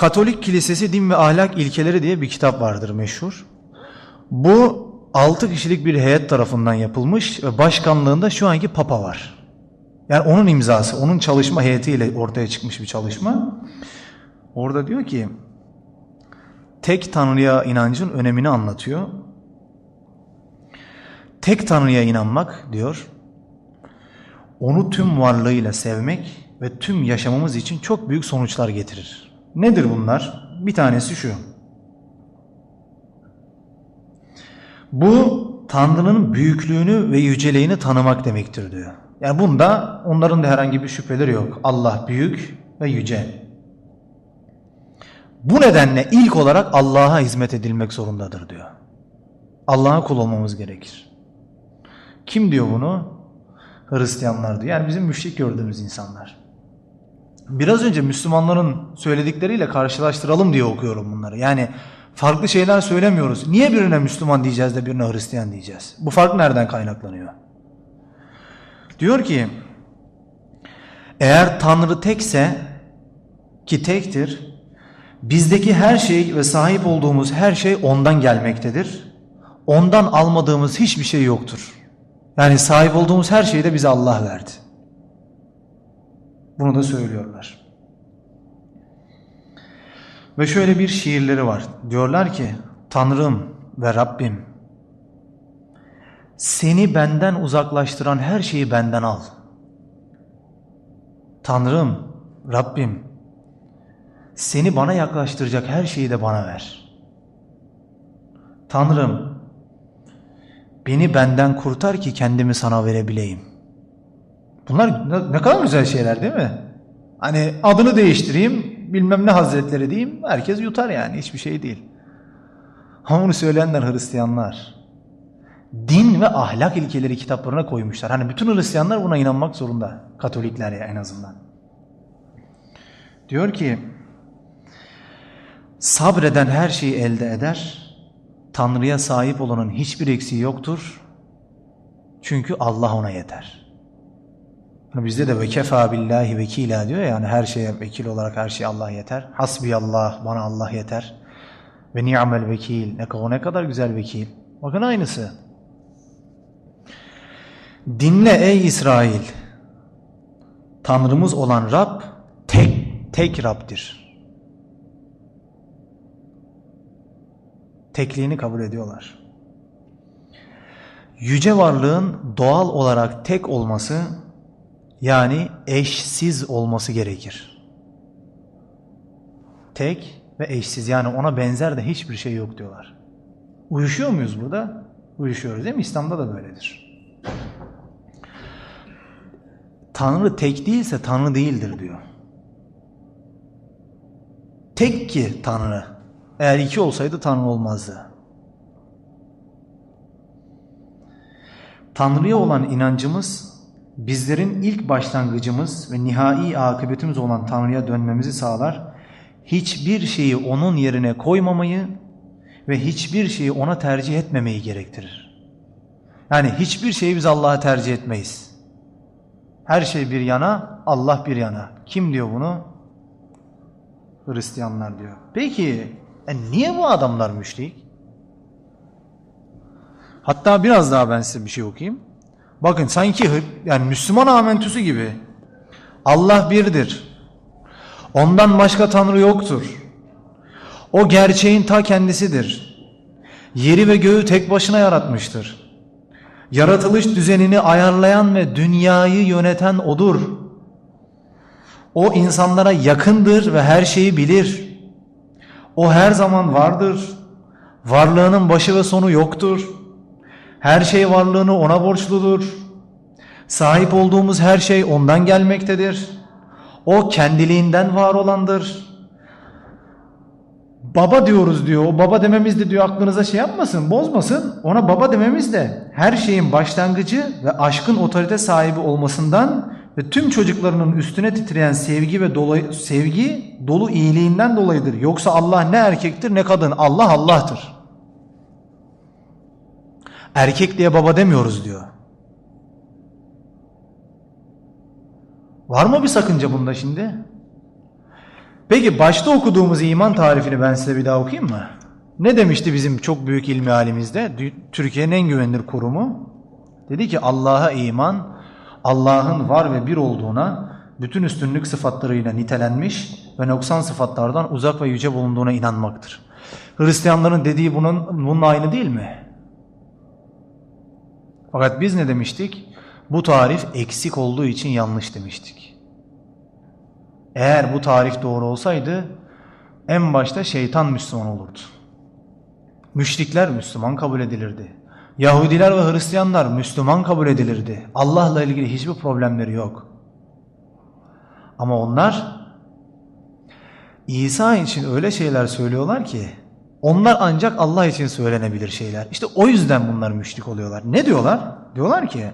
Katolik Kilisesi Din ve Ahlak İlkeleri diye bir kitap vardır meşhur. Bu 6 kişilik bir heyet tarafından yapılmış ve başkanlığında şu anki Papa var. Yani onun imzası, onun çalışma heyetiyle ortaya çıkmış bir çalışma. Orada diyor ki tek Tanrı'ya inancın önemini anlatıyor. Tek Tanrı'ya inanmak diyor, onu tüm varlığıyla sevmek ve tüm yaşamımız için çok büyük sonuçlar getirir. Nedir bunlar? Bir tanesi şu. Bu Tanrı'nın büyüklüğünü ve yüceliğini tanımak demektir diyor. Yani bunda onların da herhangi bir şüpheleri yok. Allah büyük ve yüce. Bu nedenle ilk olarak Allah'a hizmet edilmek zorundadır diyor. Allah'a kul olmamız gerekir. Kim diyor bunu? Hristiyanlar diyor. Yani bizim müşrik gördüğümüz insanlar. Biraz önce Müslümanların söyledikleriyle karşılaştıralım diye okuyorum bunları. Yani farklı şeyler söylemiyoruz. Niye birine Müslüman diyeceğiz de birine Hristiyan diyeceğiz? Bu fark nereden kaynaklanıyor? Diyor ki eğer Tanrı tekse ki tektir bizdeki her şey ve sahip olduğumuz her şey ondan gelmektedir. Ondan almadığımız hiçbir şey yoktur. Yani sahip olduğumuz her şeyi de bize Allah verdi. Bunu da söylüyorlar. Ve şöyle bir şiirleri var. Diyorlar ki Tanrım ve Rabbim seni benden uzaklaştıran her şeyi benden al. Tanrım, Rabbim seni bana yaklaştıracak her şeyi de bana ver. Tanrım beni benden kurtar ki kendimi sana verebileyim. Bunlar ne, kadar güzel şeyler değil mi? Hani adını değiştireyim, bilmem ne hazretleri diyeyim, herkes yutar yani hiçbir şey değil. Ama bunu söyleyenler Hristiyanlar. Din ve ahlak ilkeleri kitaplarına koymuşlar. Hani bütün Hristiyanlar buna inanmak zorunda. Katolikler ya en azından. Diyor ki, sabreden her şeyi elde eder, Tanrı'ya sahip olanın hiçbir eksiği yoktur. Çünkü Allah ona yeter. Hani bizde de ve kefa billahi vekila diyor ya, yani her şeye vekil olarak her şey Allah yeter. Hasbi Allah, bana Allah yeter. Ve ni'mel vekil. Ne, o ne kadar güzel vekil. Bakın aynısı. Dinle ey İsrail. Tanrımız olan Rab tek, tek Rab'dir. Tekliğini kabul ediyorlar. Yüce varlığın doğal olarak tek olması yani eşsiz olması gerekir. Tek ve eşsiz yani ona benzer de hiçbir şey yok diyorlar. Uyuşuyor muyuz burada? Uyuşuyoruz değil mi? İslam'da da böyledir. Tanrı tek değilse Tanrı değildir diyor. Tek ki Tanrı. Eğer iki olsaydı Tanrı olmazdı. Tanrı'ya olan inancımız bizlerin ilk başlangıcımız ve nihai akıbetimiz olan Tanrı'ya dönmemizi sağlar. Hiçbir şeyi onun yerine koymamayı ve hiçbir şeyi ona tercih etmemeyi gerektirir. Yani hiçbir şeyi biz Allah'a tercih etmeyiz. Her şey bir yana, Allah bir yana. Kim diyor bunu? Hristiyanlar diyor. Peki e niye bu adamlar müşrik? Hatta biraz daha ben size bir şey okuyayım. Bakın sanki yani Müslüman amentüsü gibi. Allah birdir. Ondan başka Tanrı yoktur. O gerçeğin ta kendisidir. Yeri ve göğü tek başına yaratmıştır. Yaratılış düzenini ayarlayan ve dünyayı yöneten O'dur. O insanlara yakındır ve her şeyi bilir. O her zaman vardır. Varlığının başı ve sonu yoktur. Her şey varlığını ona borçludur. Sahip olduğumuz her şey ondan gelmektedir. O kendiliğinden var olandır. Baba diyoruz diyor. O baba dememiz de diyor aklınıza şey yapmasın, bozmasın. Ona baba dememiz de her şeyin başlangıcı ve aşkın otorite sahibi olmasından ve tüm çocuklarının üstüne titreyen sevgi ve dolu, sevgi dolu iyiliğinden dolayıdır. Yoksa Allah ne erkektir ne kadın. Allah Allah'tır. Erkek diye baba demiyoruz diyor. Var mı bir sakınca bunda şimdi? Peki başta okuduğumuz iman tarifini ben size bir daha okuyayım mı? Ne demişti bizim çok büyük ilmi halimizde? Türkiye'nin en güvenilir kurumu. Dedi ki Allah'a iman, Allah'ın var ve bir olduğuna, bütün üstünlük sıfatlarıyla nitelenmiş ve noksan sıfatlardan uzak ve yüce bulunduğuna inanmaktır. Hristiyanların dediği bunun, bunun aynı değil mi? Fakat biz ne demiştik? Bu tarif eksik olduğu için yanlış demiştik. Eğer bu tarif doğru olsaydı en başta şeytan Müslüman olurdu. Müşrikler Müslüman kabul edilirdi. Yahudiler ve Hristiyanlar Müslüman kabul edilirdi. Allah'la ilgili hiçbir problemleri yok. Ama onlar İsa için öyle şeyler söylüyorlar ki onlar ancak Allah için söylenebilir şeyler. İşte o yüzden bunlar müşrik oluyorlar. Ne diyorlar? Diyorlar ki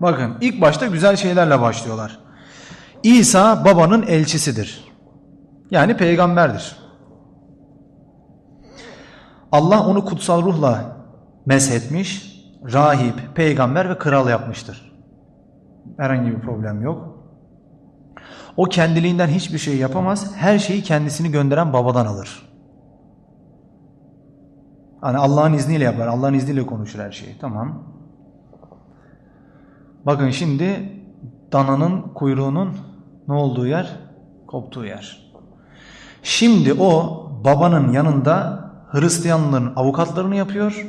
bakın ilk başta güzel şeylerle başlıyorlar. İsa babanın elçisidir. Yani peygamberdir. Allah onu kutsal ruhla meshetmiş, rahip, peygamber ve kral yapmıştır. Herhangi bir problem yok. O kendiliğinden hiçbir şey yapamaz. Her şeyi kendisini gönderen babadan alır. Hani Allah'ın izniyle yapar. Allah'ın izniyle konuşur her şeyi. Tamam. Bakın şimdi dananın kuyruğunun ne olduğu yer? Koptuğu yer. Şimdi o babanın yanında Hristiyanların avukatlarını yapıyor.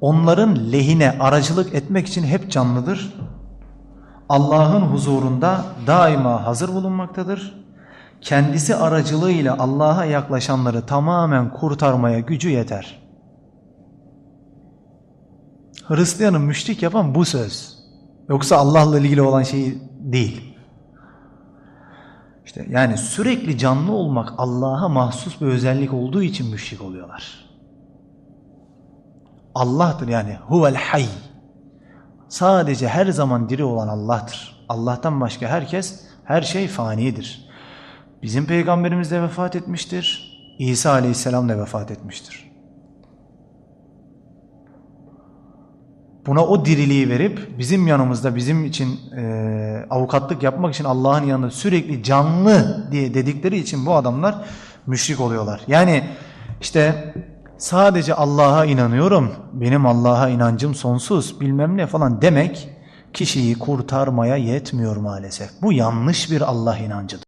Onların lehine aracılık etmek için hep canlıdır. Allah'ın huzurunda daima hazır bulunmaktadır. Kendisi aracılığıyla Allah'a yaklaşanları tamamen kurtarmaya gücü yeter. Hristiyanı müşrik yapan bu söz. Yoksa Allah'la ilgili olan şey değil. İşte yani sürekli canlı olmak Allah'a mahsus bir özellik olduğu için müşrik oluyorlar. Allah'tır yani huvel hayy. Sadece her zaman diri olan Allah'tır. Allah'tan başka herkes, her şey fanidir. Bizim peygamberimiz de vefat etmiştir. İsa aleyhisselam da vefat etmiştir. Buna o diriliği verip bizim yanımızda bizim için e, avukatlık yapmak için Allah'ın yanında sürekli canlı diye dedikleri için bu adamlar müşrik oluyorlar. Yani işte sadece Allah'a inanıyorum, benim Allah'a inancım sonsuz bilmem ne falan demek kişiyi kurtarmaya yetmiyor maalesef. Bu yanlış bir Allah inancıdır.